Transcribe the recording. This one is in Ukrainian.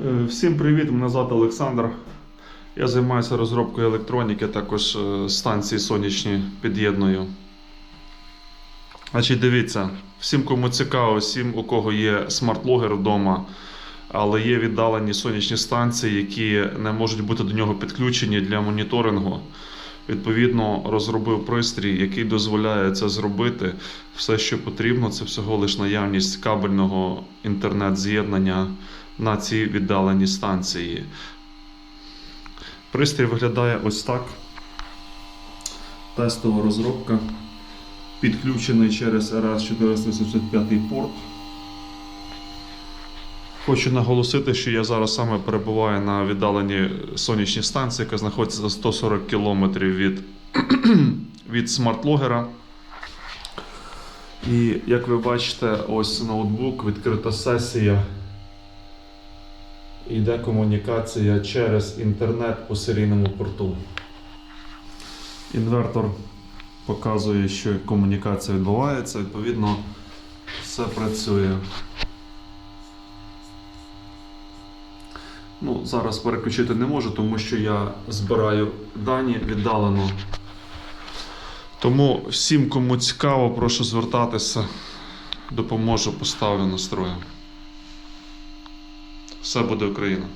Е, Всім привіт! Мене звати Олександр. Я займаюся розробкою електроніки, також е, станції сонячні під'єдную. Значить, дивіться, всім, кому цікаво, всім, у кого є смарт-логер вдома, але є віддалені сонячні станції, які не можуть бути до нього підключені для моніторингу. Відповідно, розробив пристрій, який дозволяє це зробити. Все, що потрібно, це всього лиш наявність кабельного інтернет-з'єднання на ці віддалені станції. Пристрій виглядає ось так. Тестова розробка. Підключений через RS485 порт. Хочу наголосити, що я зараз саме перебуваю на віддаленій сонячній станції, яка знаходиться за 140 км від, від смарт-логера. І як ви бачите, ось ноутбук, відкрита сесія. Йде комунікація через інтернет по серійному порту. Інвертор показує, що комунікація відбувається, відповідно, все працює. Ну, зараз переключити не можу, тому що я збираю дані віддалено. Тому всім, кому цікаво, прошу звертатися, допоможу, поставлю настрою. Все буде Україна.